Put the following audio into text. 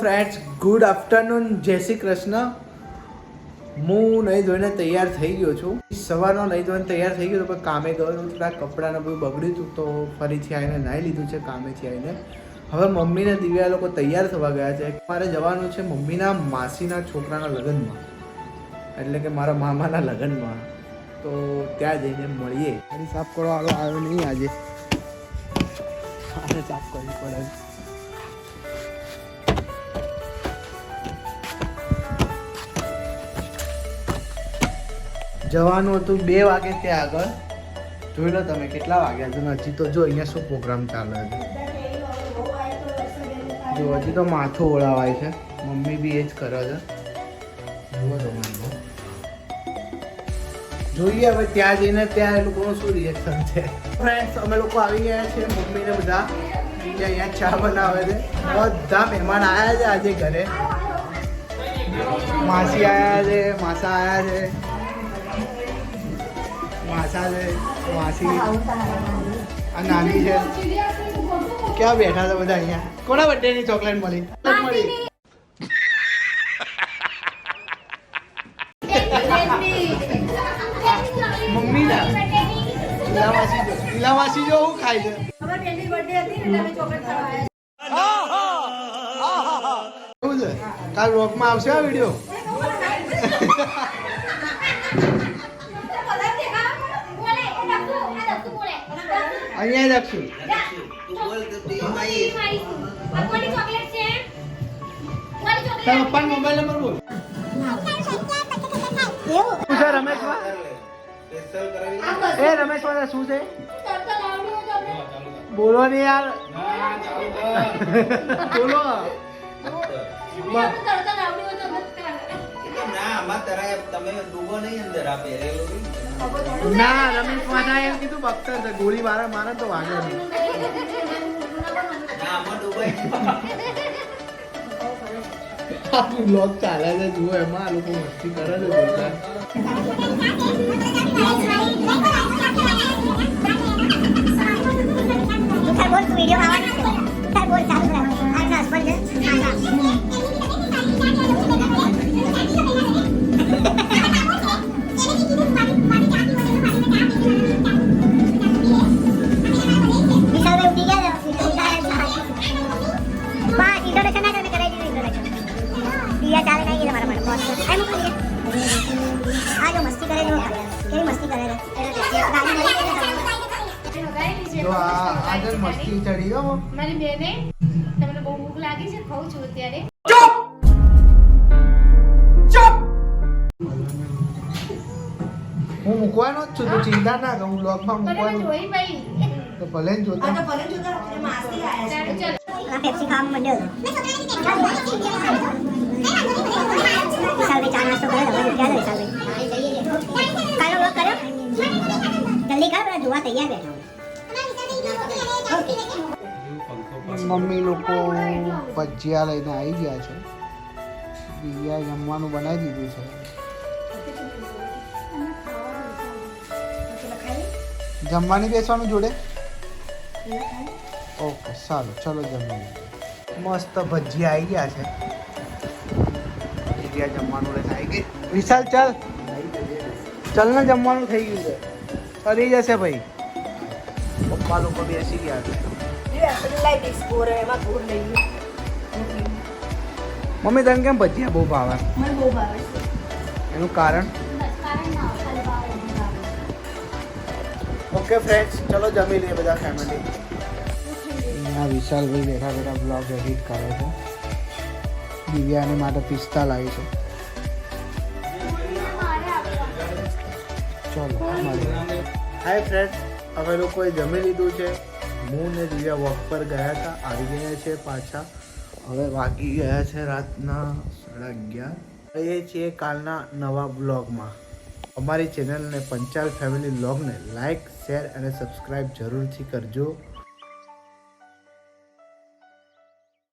Friends, good afternoon. જય શ્રી કૃષ્ણ. હું નહીં ધોઈને તૈયાર થઈ ગયો છું. સવારનો નહીં ધોઈને તૈયાર થઈ ગયો પણ કામે ગયો. થોડા કપડાને બધું બગડ્યું હતું તો ફરીથી આવીને નાહી લીધું છે, કામેથી આવીને. હવે મમ્મીને દિવ્યા લોકો તૈયાર થવા ગયા છે. મારે જવાનું છે મમ્મીના માસીના છોકરાના લગ્નમાં. એટલે કે મારા મામાના લગ્નમાં. તો ત્યાં જઈને મળીએ. સાફ કરવા આવ્યો નહીં આજે સાફ કરવી પડે. જવાનું હતું બે વાગે ત્યાં આગળ. જોઈ લો તમે કેટલા વાગ્યા છે હજી તો જો, અહીંયા શું પ્રોગ્રામ ચાલે છે. જો, હજી તો માથું ઓળાવાય છે. મમ્મી બી એ જ કરે છે. જુઓ તમે જોઈએ હવે ત્યાં જઈને ત્યાં એ લોકોનું શું રિએક્શન છે. ફ્રેન્ડ્સ અમે લોકો આવી ગયા છે મમ્મીને બધા. અહીંયા ચા બનાવે છે. બધા મહેમાન આવ્યા છે આજે ઘરે. માસી આવ્યા છે, માસા આવ્યા છે. માસા છે માસી આ નાની છે. ક્યાં બેઠા છે બધા અહીંયા? કોના બર્થડેની ચોકલેટ મળી? મળી. મમ્મી ના. ઈલા જો ઈલા જો હું છે એવું છે? કાલ રોકમાં આવશે આ વીડિયો અહીંયા રાખશું તારા પપ્પાનો મોબાઈલ નંબર બોલ શું છે રમેશમાં એ રમેશમાં શું છે બોલો ને યાર બોલો આમાં તરાય તમે ડૂબો નહીં અંદર આ પહેરેલું ના રમેશ માતા એમ કીધું બખ્તર છે ગોળી મારા મારે તો વાગે નહીં. ના આમાં ડૂબાય બ્લોગ ચાલે છે જુઓ એમાં આ લોકો મસ્તી કરે છે જોરદાર. આ જો મસ્તી કરે જો કેવી મસ્તી કરે છે ગાડી મળી ગઈ છે જો આ આજે મસ્તી ચડી ગયો મારી બેને તમને બહુ ભૂખ લાગી છે ખાઉં છું અત્યારે. હું મૂકવાનો જ છું તું ચિંતા ના કર હું બ્લોગમાં પણ મૂકવાનું જોઈ ભાઈ. તો ભલે જોતા. ચાલો પેપ્સી ખાવા માંડ્યો નાસ્તો કરે હવે ક્યાં વિશાલભાઈ કાલો વર્ક કર્યો જલ્દી કર બધા જોવા તૈયાર બેઠા મમ્મી લોકો ભજીયા લઈને આવી ગયા છે. દિવ્યા જમવાનું બનાવી દીધું છે. જમવાની બેસવાનું જોડે? ઓકે સારું. ચલો જમવાનું. મસ્ત ભજીયા આવી ગયા છે. દિવ્યા જમવાનું લઈને આવી ગઈ વિશાલ ચાલ. ચાલ ને જમવાનું થઈ ગયું છે. ફરી જશે ભાઈ. પપ્પા લોકો બેસી ગયા છે. મમ્મી તને કેમ ભજીયા બહુ ભાવે? એનું કારણ? ઓકે ફ્રેન્ડ્સ ચલો જમી લઈએ બધા ફેમિલી અહીંયા વિશાલભાઈ બેઠા બેઠા બ્લોગ એડિટ કરે છે. દિવ્યાની માટે પિસ્તા લાવી છે. ચલો હાય ફ્રેન્ડ હવે લોકોએ જમી લીધું છે. હું ને દિવ્યા વોક પર ગયા હતા. આવી ગયા છે પાછા. હવે વાગી ગયા છે રાતના સાડા અગિયાર. એ છીએ કાલના નવા બ્લોગમાં અમારી ચેનલને પંચાલ ફેમિલી બ્લોગને લાઈક શેર અને સબસ્ક્રાઈબ જરૂરથી કરજો.